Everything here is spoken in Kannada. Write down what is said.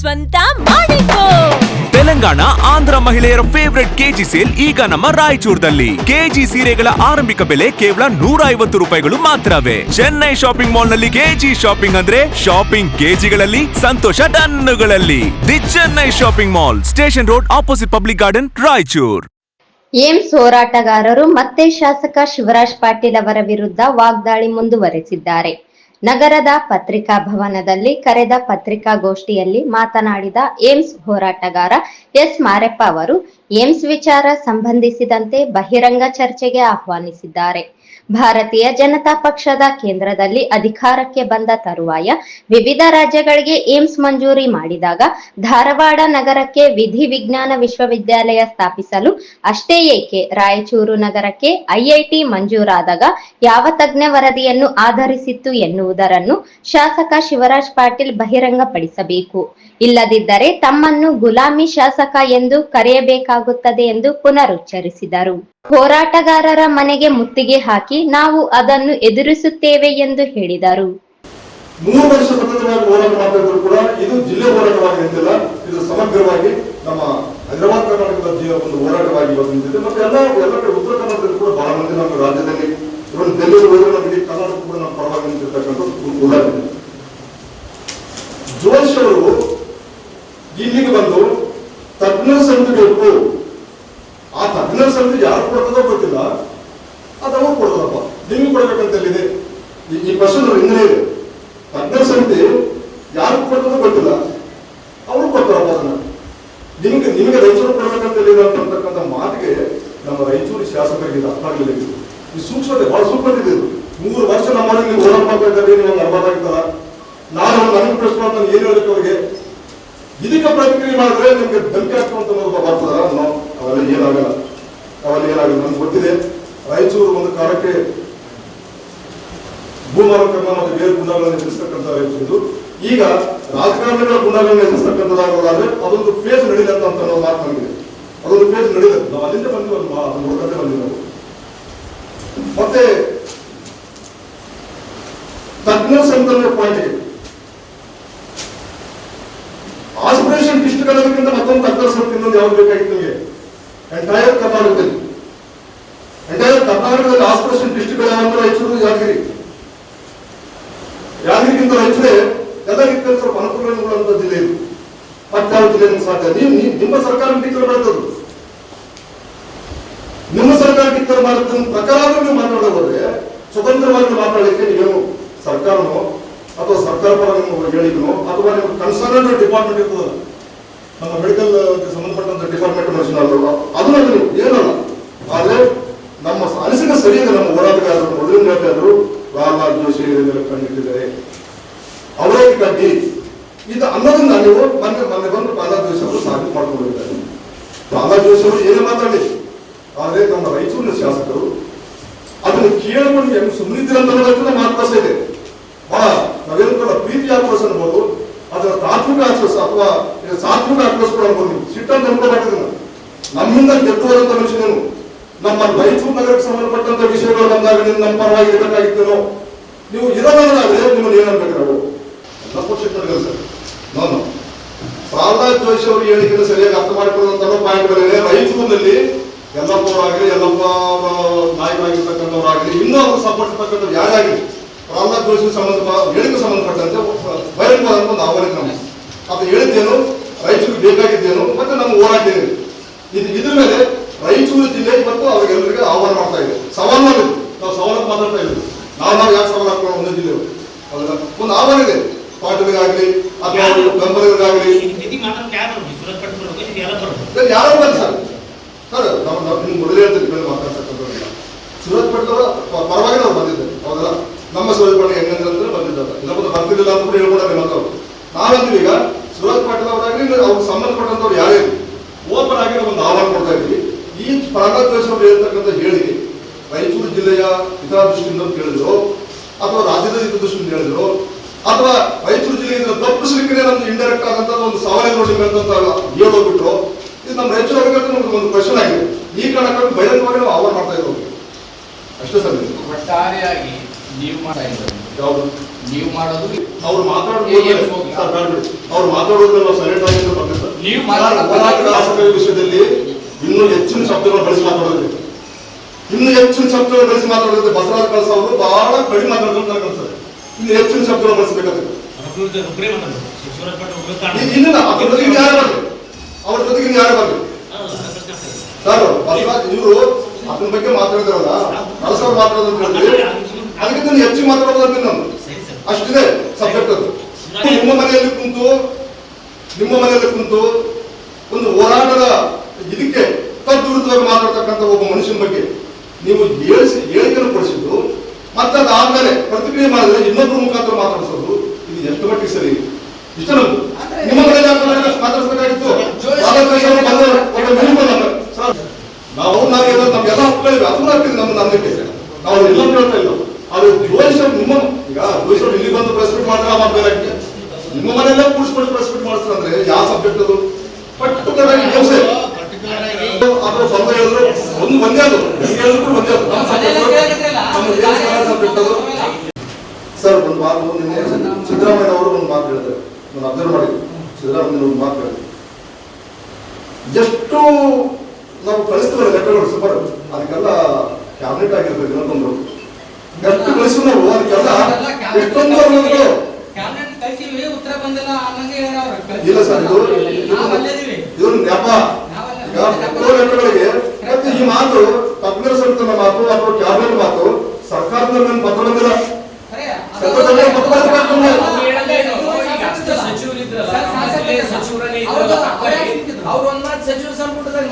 ಸ್ವಂತ ಮಾಡಿಕೋ ತೆಲಂಗಾಣ ಆಂಧ್ರ ಮಹಿಳೆಯರ ಫೇವರೆಟ್ ಕೆಜಿ ಸೇಲ್ ಈಗ ನಮ್ಮ ರಾಯಚೂರದಲ್ಲಿ. ಕೆಜಿ ಸೀರೆಗಳ ಆರಂಭಿಕ ಬೆಲೆ ಕೇವಲ ನೂರ ಐವತ್ತು ರೂಪಾಯಿಗಳು ಮಾತ್ರವೇ. ಚೆನ್ನೈ ಶಾಪಿಂಗ್ ಮಾಲ್ನಲ್ಲಿ ಕೆಜಿ ಶಾಪಿಂಗ್ ಅಂದ್ರೆ ಶಾಪಿಂಗ್ ಕೆಜಿಗಳಲ್ಲಿ ಸಂತೋಷ ಟನ್ನುಗಳಲ್ಲಿ. The Chennai shopping mall station road opposite public garden Raichur. AIIMS ಹೋರಾಟಗಾರರು ಮತ್ತೆ ಶಾಸಕ ಶಿವರಾಜ್ ಪಾಟೀಲ್ ಅವರ ವಿರುದ್ಧ ವಾಗ್ದಾಳಿ ಮುಂದುವರೆಸಿದ್ದಾರೆ. ನಗರದ ಪತ್ರಿಕಾ ಭವನದಲ್ಲಿ ಕರೆದ ಪತ್ರಿಕಾಗೋಷ್ಠಿಯಲ್ಲಿ ಮಾತನಾಡಿದ ಏಮ್ಸ್ ಹೋರಾಟಗಾರ ಎಸ್ ಮಾರೆಪ್ಪ ಅವರು, ಏಮ್ಸ್ ವಿಚಾರ ಸಂಬಂಧಿಸಿದಂತೆ ಬಹಿರಂಗ ಚರ್ಚೆಗೆ ಆಹ್ವಾನಿಸಿದ್ದಾರೆ. ಭಾರತೀಯ ಜನತಾ ಪಕ್ಷದ ಕೇಂದ್ರದಲ್ಲಿ ಅಧಿಕಾರಕ್ಕೆ ಬಂದ ತರುವಾಯ ವಿವಿಧ ರಾಜ್ಯಗಳಿಗೆ ಏಮ್ಸ್ ಮಂಜೂರಿ ಮಾಡಿದಾಗ ಧಾರವಾಡ ನಗರಕ್ಕೆ ವಿಧಿ ವಿಜ್ಞಾನ ವಿಶ್ವವಿದ್ಯಾಲಯ ಸ್ಥಾಪಿಸಲು ಅಷ್ಟೇ ಏಕೆ ರಾಯಚೂರು ನಗರಕ್ಕೆ ಐಐಟಿ ಮಂಜೂರಾದಾಗ ಯಾವ ತಜ್ಞ ವರದಿಯನ್ನು ಆಧರಿಸಿತ್ತು ಎನ್ನುವುದರನ್ನು ಶಾಸಕ ಶಿವರಾಜ್ ಪಾಟೀಲ್ ಬಹಿರಂಗಪಡಿಸಬೇಕು. ಇಲ್ಲದಿದ್ದರೆ ತಮ್ಮನ್ನು ಗುಲಾಮಿ ಶಾಸಕ ಎಂದು ಕರೆಯಬೇಕಾಗುತ್ತದೆ ಎಂದು ಪುನರುಚ್ಚರಿಸಿದರು. ಹೋರಾಟಗಾರರ ಮನೆಗೆ ಮುತ್ತಿಗೆ ಹಾಕಿ ನಾವು ಅದನ್ನು ಎದುರಿಸುತ್ತೇವೆ ಎಂದು ಹೇಳಿದರು. ಮೂರು ವರ್ಷ ಸಮಗ್ರವಾಗಿ ನಮ್ಮ ಹೈದರಾಬಾದ್ ಕರ್ನಾಟಕದ ಒಂದು ಹೋರಾಟವಾಗಿ ಬಂದಿದೆ ಮತ್ತೆ ಎಲ್ಲ ಎಲ್ಲ ಕಡೆ ಉತ್ತರ ಕರ್ನಾಟಕದಲ್ಲಿ ಕೂಡ ಬಹಳ ಮಂದಿ ನಮ್ಮ ರಾಜ್ಯದಲ್ಲಿ ಇವನ್ ಬೆಂಗಳೂರು ಹೋದ್ರೆ ಇಡೀ ಕರ್ನಾಟಕ ಕೂಡ ನಮ್ಮ ಪರವಾಗಿ ನಿಂತಿರ್ತಕ್ಕಂಥ ಒಂದು ಉದಾಹರಣೆ ಜೋಶ್ ಅವರು ಇಲ್ಲಿಗೆ ಬಂದು ತಜ್ಞ ಸಮಿತಿ ಬೇಕು. ಆ ತಜ್ಞ ಸಮಿತಿ ಯಾರು ಕೊಡ್ತದೋ ಗೊತ್ತಿಲ್ಲ. ಅದು ಅವ್ರು ಕೊಡ್ತಾರಪ್ಪ. ನಿಮ್ಗೆ ಕೊಡ್ಬೇಕಂತ ಹೇಳಿದೆ ಈ- ಪ್ರಶ್ನೆ ಹಿಂದೆ ಇದೆ. ತಜ್ಞ ಸಮಿತಿ ಯಾರು ಕೊಡ್ತದೋ ಗೊತ್ತಿಲ್ಲ. ಅವರು ಕೊಡ್ತಾರಪ್ಪ ಅದನ್ನ. ನಿಮ್ಗೆ ನಿಮಗೆ ರೈಚೂರು ಕೊಡ್ಬೇಕಂತ ಹೇಳಿದ ಅಂತಕ್ಕಂಥ ಮಾತಿಗೆ ನಮ್ಮ ರಾಯಚೂರು ಶಾಸಕರಿಗೆ ಅರ್ಥ ಆಗಲಿಲ್ಲ ಈ ಸೂಕ್ಷ್ಮತೆ ಬಹಳ ಸೂಕ್ಷ್ಮತೆ ಇದೆ ಇದು. ಮೂರು ವರ್ಷ ನಮ್ಮ ಮನೆಗೆ ನೀವು ಹೋರಾಟ ಮಾಡ್ತಾ ಇದ್ದಾರೆ ನಾನು ನನ್ನ ಪ್ರಶ್ನೆ ಅಂತ ಏನು ಹೇಳಕ್ಕೆ ಅವರಿಗೆ? ಇದಕ್ಕೆ ಪ್ರತಿಕ್ರಿಯೆ ಮಾಡಿದ್ರೆ ನಿಮ್ಗೆ ಬೆಂಕಿ ಹಾಕುವಂತ ಬರ್ತದ ನೋ ಅವೆಲ್ಲ ಏನಾಗಲ್ಲ. ಅವೆಲ್ಲ ಏನಾಗಲ್ಲ. ನಮ್ಗೆ ಗೊತ್ತಿದೆ, ರಾಯಚೂರು ಒಂದು ಕಾಲಕ್ಕೆ ಭೂಮಾರಕರ್ಮ ಮತ್ತು ಬೇರೆ ಗುಂಡಗಳನ್ನು ಎದುರಿಸ್ತಕ್ಕಂಥ ರಾಯಚೂರು ಈಗ ರಾಜಕಾರಣಿಗಳ ಗುಂಡಗಳನ್ನು ಎದುರಿಸ್ತಕ್ಕಂಥದ್ದಾಗೋದಾದ್ರೆ ಅದೊಂದು ಫೇಸ್ ನಡೀಲಿ ಅಂತ ಅನ್ನೋ ಮಾತು ನಮಗೆ ಅದೊಂದು ಫೇಸ್ ನಡೀತದೆ ನಾವು ಅಲ್ಲಿಂದ ಬಂದಿವಲ್ವಾ? ಅದನ್ನು ನೋಡ್ಕೊಂಡೆ ಬಂದಿವಿ ಮತ್ತೆ ತಜ್ಞ ಪಾಯಿಂಟ್ ಇದೆ. ಆಸ್ಪಿರೇಷನ್ ಡಿಸ್ಟ್ರಿಕ್ಟ್ ಅನ್ನೋದಕ್ಕಿಂತ ಮತ್ತೊಂದು ಸಂಸ್ಥೆ ಇನ್ನೊಂದು ಯಾವ್ದು ಬೇಕಾಗಿತ್ತು ನಿಮಗೆ? ಎಂಟೈರ್ ಕರ್ನಾಟಕದಲ್ಲಿ ಎಂಟೈರ್ ಕರ್ನಾಟಕದಲ್ಲಿ ಆಸ್ಪಿರೇಷನ್ ಡಿಸ್ಟ್ರಿಕ್ಟ್ ಯಾವಂತ ಹೆಚ್ಚು ಯಾದಗಿರಿ? ಯಾದಗಿರಿಗಿಂತ ಹೆಚ್ಚಿದೆ. ರೀತಿಯಲ್ಲಿ ಸ್ವಲ್ಪ ಅನುಕೂಲಗಳಂತ ಜಿಲ್ಲೆ ಇದು. ಮತ್ತಾವ ಜಿಲ್ಲೆ ಸಾಧ್ಯ? ನೀವು ನೀವು- ನಿಮ್ಮ ಸರ್ಕಾರ ಟೀಚರ್ ಮಾಡ್ತದ್ದು ನಿಮ್ಮ ಸರ್ಕಾರ ಟೀಚರ್ ಮಾಡಿದ ಪ್ರಕಾರ ನೀವು ಮಾತಾಡೋದಾದ್ರೆ ಸ್ವತಂತ್ರವಾಗಿ ಮಾತಾಡಲಿಕ್ಕೆ ನೀವೇನು ಸರ್ಕಾರನೋ ಅಥವಾ ಸರ್ಕಾರ ಪರ ಹೇಳಿಕನೋ ಅಥವಾ ನಿಮ್ಮ ಕನ್ಸರ್ನ್ ಡಿಪಾರ್ಟ್ಮೆಂಟ್ ಇರ್ತದಲ್ಲ, ನಮ್ಮ ಮೆಡಿಕಲ್ ಸಂಬಂಧಪಟ್ಟಂತ ಡಿಪಾರ್ಟ್ಮೆಂಟ್ ಮನುಷ್ಯನಲ್ಲ ಅದನ್ನ ನೀವು ಏನಲ್ಲ? ಆದ್ರೆ ನಮ್ಮ ಅನಿಸಿಕೆ ಸರಿಯಾಗಿ ನಮ್ಮ ಹೋರಾಟಗಾರರು, ಮೊದಲಿನ ಪ್ರಹ್ಲಾದ್ ಜೋಶಿ ಇದನ್ನೆಲ್ಲ ಕಂಡಿಟ್ಟಿದ್ದಾರೆ. ಅವರೇ ಕಟ್ಟಿ ಇದು ಅನ್ನೋದನ್ನ ನೀವು ಮೊನ್ನೆ ಮೊನ್ನೆ ಬಂದು ಪ್ರಹ್ಲಾದ್ ಜೋಶಿ ಅವರು ಸಾಬೀತು ಮಾಡ್ಕೊಂಡಿದ್ದಾರೆ. ಪ್ರಹ್ಲಾದ್ ಜೋಶಿ ಅವರು ಏನೇ ಮಾತಾಡಿ, ಆದ್ರೆ ನಮ್ಮ ರಾಯಚೂರಿನ ಶಾಸಕರು ಅದನ್ನು ಕೇಳಿಕೊಂಡು ಸುಮ್ಮನಿದ್ದೀರ ಅಂತ ಅನ್ನೋದಕ್ಕೆ ನಮ್ಮ ರಾಯಚೂರು ನಗರಕ್ಕೆ ಸಂಬಂಧಪಟ್ಟಂತ ವಿಷಯಗಳು ಬಂದಾಗ ನಿಮ್ಮ ನಮ್ಮ ಪರವಾಗಿ ಇರಬೇಕಾಗಿತ್ತೇನೋ ನೀವು ಇರೋದಾದ್ರೆ ನಿಮ್ಮನ್ನು ಏನಂತ ನಾವು ಸರ್ ನಾನು ಜೋಶಿ ಅವರು ಹೇಳಿಕೆಯನ್ನು ಸರಿಯಾಗಿ ಅರ್ಥ ಮಾಡಿಕೊಳ್ಳುವಂತ ಪಾಯಿಂಟ್ಗಳಿವೆ ರಾಯಚೂರಿನಲ್ಲಿ ಯಲ್ಲಪ್ಪ ಅವರಾಗಲಿ, ಯಲ್ಲಪ್ಪ ನಾಯಕರಾಗಿರ್ತಕ್ಕಂಥವ್ರಾಗಲಿ, ಇನ್ನೂ ಅವರು ಇರ್ತಕ್ಕಂಥವ್ರು ಯಾರಾಗಲಿ ಪ್ರಹ್ಲಾದ್ ಜೋಶಿ ಸಂಬಂಧ ಹೇಳಿಕೆ ಸಂಬಂಧಪಟ್ಟಂತೆ ಬಹಿರಂಗವಾದಂತ ಒಂದು ಆಹ್ವಾನ ಅದು ಹೇಳಿದ್ದೇನು ರೈತರಿಗೆ ಬೇಕಾಗಿದ್ದೇನು, ಮತ್ತೆ ನಮ್ಗೆ ಹೋರಾಟ ಇದ್ರ ಮೇಲೆ ರಾಯಚೂರು ಜಿಲ್ಲೆಗೆ ಮತ್ತು ಅವರಿಗೆಲ್ಲರಿಗೆ ಆಹ್ವಾನ ಮಾಡ್ತಾ ಇದ್ದೀವಿ ಸವಾಲು ನಾವು ಸವಾಲು ಮಾತಾಡ್ತಾ ಇದ್ದೀವಿ. ನಾವು ನಾವು ಯಾಕೆ ಸವಾಲು ಹಾಕೋಣ ಒಂದೇ ಜಿಲ್ಲೆ ಹೌದಾ? ಒಂದು ಆಹ್ವಾನ ಇದೆ. ಪಾಟೀಲ್ಗಾಗ್ಲಿ ಅಥವಾ ಬೆಂಬಲಿಗರಿಗಾಗ್ಲಿ ಯಾರು ಬಂದು ಸರ್. ಸರ್ ನಾವು ನಾವು ನಿಮ್ಗೆ ಮೊದಲೇ ಹೇಳ್ತೀವಿ ಮೇಲೆ ಮಾತಾಡ್ತಕ್ಕಂಥವ್ರಿಲ್ಲ ಸೂರತ್ ಪಟ್ಟವರ ಪರವಾಗಿ ನಾವು ಬಂದಿದ್ದೇವೆ ಹೌದಲ್ಲ? ನಮ್ಮ ಸೂರತ್ ಪಟ್ಟ ಹೆಂಗಂದ್ರೆ ಅಂದ್ರೆ ಬಂದಿದ್ದಾರೆ. ಇಲ್ಲ ಬಂದು ಬರ್ತಿದ್ದಿಲ್ಲ ಅಂತ ಕೂಡ ಹೇಳ್ಕೊಡೋದು ನಾವು ನಾವಂತೀವಿ ಈಗ ಸೂರತ್ ಪಟ್ಟದವರಾಗಲಿ ಅವ್ರಿಗೆ ಸಂಬಂಧಪಟ್ಟಂತವ್ರು ಯಾರೇ ಓಪನ್ ಆಗಿ ನಾವು ಒಂದು ಆಹ್ವಾನ ಕೊಡ್ತಾ ಇದ್ವಿ ಈ ಪ್ರಹ್ಲಾದ್ ಜೋಶಿ ಅವರು ಹೇಳಿದೆ ರಾಯಚೂರು ಜಿಲ್ಲೆಯ ದೃಷ್ಟಿಯಿಂದ ಅಂತ ಹೇಳಿದ್ರು ಅಥವಾ ರಾಜ್ಯದ ಹಿತದೃಷ್ಟಿಯಿಂದ ಹೇಳಿದ್ರು ಅಥವಾ ರಾಯಚೂರು ಜಿಲ್ಲೆಯಿಂದ ತಪ್ಪಿಸಲಿಕ್ಕೆ ನಮ್ದು ಇಂಡೈರೆಕ್ಟ್ ಆದಂತ ಒಂದು ಸವಾಲು ನೋಡಿ ಅಂತ ಹೇಳೋಗ್ಬಿಟ್ರು ಇದು ನಮ್ಮ ರಾಯಚೂರು ಅವರಿಗೆ ನಮ್ಗೆ ಒಂದು ಕ್ವಶನ್ ಆಗಿದೆ. ಈ ಕಾರಣಕ್ಕಾಗಿ ಬಹಿರಂಗವಾಗಿ ನಾವು ಆವರ್ ಮಾಡ್ತಾ ಇರೋದು. ಅಷ್ಟೇ ಸರ್ ಒಟ್ಟಾರೆಯಾಗಿ ನೀವು ಮಾಡ್ತಾ ಇದ್ದಾರೆ. ಯಾವುದು? ನೀವು ಮಾಡೋದು ಅವ್ರು ಮಾತಾಡೋದು. ಅವ್ರು ಮಾತಾಡೋದು ನಾವು ಸೈಲೆಂಟ್ ಆಗಿ ಬರ್ತೀವಿ ಸರ್. ನೀವು ವಿಷಯದಲ್ಲಿ ಇನ್ನೂ ಹೆಚ್ಚಿನ ಶಬ್ದಗಳು ಬಳಸಿ ಇನ್ನು ಹೆಚ್ಚಿನ ಶಬ್ದಗಳು ಬಳಸಿ ಮಾತಾಡ್ತಾರೆ ಬಸವರಾಜ ಕಳಸ ಅವರು ಬಹಳ ಕಡಿಮೆ ಮಾತಾಡೋದು ಅಂತ ಅನ್ಸುತ್ತೆ ಇನ್ನು ಹೆಚ್ಚಿನ ಶಬ್ದಗಳು ಕಾರಣ. ಇನ್ನಿಲ್ಲ ಅದ್ರ ಜೊತೆಗೆ ಯಾರು ಬರಲಿ? ಅವ್ರ ಜೊತೆಗೆ ಯಾರು ಬರಲಿ? ಸರ್ ಬಸವರಾಜ್ ಇವರು ಅದ್ರ ಬಗ್ಗೆ ಮಾತಾಡಿದ್ರಲ್ಲ ಕಳಸ ಅವ್ರು ಮಾತಾಡೋದು ಅದಕ್ಕಿಂತ ಹೆಚ್ಚಿಗೆ ಮಾತಾಡೋದು ನಾನು. ಅಷ್ಟಿದೆ ಸಬ್ಜೆಕ್ಟ್ ಅದು. ನಿಮ್ಮ ಮನೆಯಲ್ಲಿ ಕುಂತು ನಿಮ್ಮ ಮನೆಯಲ್ಲಿ ಕುಂತು ಒಂದು ಹೋರಾಟದ ಇದಕ್ಕೆ ತದ್ವಿರುದ್ಧವಾಗಿ ಮಾತಾಡ್ತಕ್ಕಂಥ ಒಬ್ಬ ಮನುಷ್ಯನ ಬಗ್ಗೆ ನೀವು ಹೇಳಿಸಿ ಹೇಳಿಕೆಯನ್ನು ಕೊಡಿಸಿದ್ದು ಮತ್ತೆ ಅದಾದ್ಮೇಲೆ ಪ್ರತಿಕ್ರಿಯೆ ಮಾಡಿದ್ರೆ ಇನ್ನೊಬ್ಬರ ಮುಖಾಂತರ ಮಾತಾಡಿಸೋದು ಇದು ಎಷ್ಟು ಮಟ್ಟಿಗೆ ಸರಿ? ಇಷ್ಟ ನಿಮ್ಮ ಮಾತಾಡಿಸಬೇಕಾಗಿತ್ತು. ನಾವು ನಾವು ನಾವೇನೋ ನಮ್ಗೆಲ್ಲ ಹಕ್ಕಳಿವೆ ಅದು ಆಗ್ತಿದೆ ನಮ್ಮ ನಂಬಿಕೆ ನಾವು ಎಲ್ಲ ಕೇಳ್ತಾ ಇಲ್ಲ. ಅದು ಜೋಯಿಸ್ ನಿಮ್ಮ ಈಗ ಜೋಯಿಸ್ ಇಲ್ಲಿ ಬಂದು ಪ್ರೆಸ್ ಮೀಟ್ ಮಾಡ್ತಾರೆ ಮಾಡ್ಬೇಕಾಗಿದೆ ನಿಮ್ಮ ಮನೆಯಲ್ಲೇ ಕೂಡಿಸ್ಕೊಂಡು ಪ್ರೆಸ್ ಮೀಟ್ ಮಾಡಿಸ್ತಾರೆ ಅಂದ್ರೆ ಯಾವ ಸಬ್ಜೆಕ್ಟ್ ಅದು? ಪರ್ಟಿಕ್ಯುಲರ್ ಆಗಿ ಜೋಸೆ ಪರ್ಟಿಕ್ಯುಲರ್ ಆಗಿ ಅಥವಾ ಬಂದ ಹೇಳಿದ್ರು ಒಂದು ಒಂದೇ ಅದು. ಒಂದೇ ನಮ್ಮ ಸರ್ ಒಂದು ಮಾತು ನಿನ್ನೆ ಸಿದ್ದರಾಮಯ್ಯ ಅವರು ಒಂದು ಮಾತು ಹೇಳ್ತಾರೆ ನಾನು ಅಬ್ಸರ್ವ್ ಮಾಡಿದ್ದೆ ಸಿದ್ದರಾಮಯ್ಯ ಒಂದು ಮಾತು ಹೇಳಿದ್ರು. ಎಷ್ಟು ನಾವು ಕಳಿಸ್ತೀವಲ್ಲ ಲೆಟರ್ಗಳು ಸೂಪರ್ ಅದಕ್ಕೆಲ್ಲ ಕ್ಯಾಬಿನೆಟ್ ಆಗಿರ್ಬೇಕು ಇನ್ನೊಂದು ಎಷ್ಟು ಕಳಿಸ್ತೀವಿ ನಾವು? ಅದಕ್ಕೆಲ್ಲ ಎಷ್ಟೊಂದು ಇಲ್ಲ ಸರ್ ಇದು. ಇದು ನೆಪ ಸಚಿವ ಸಂಪುಟದಾಗ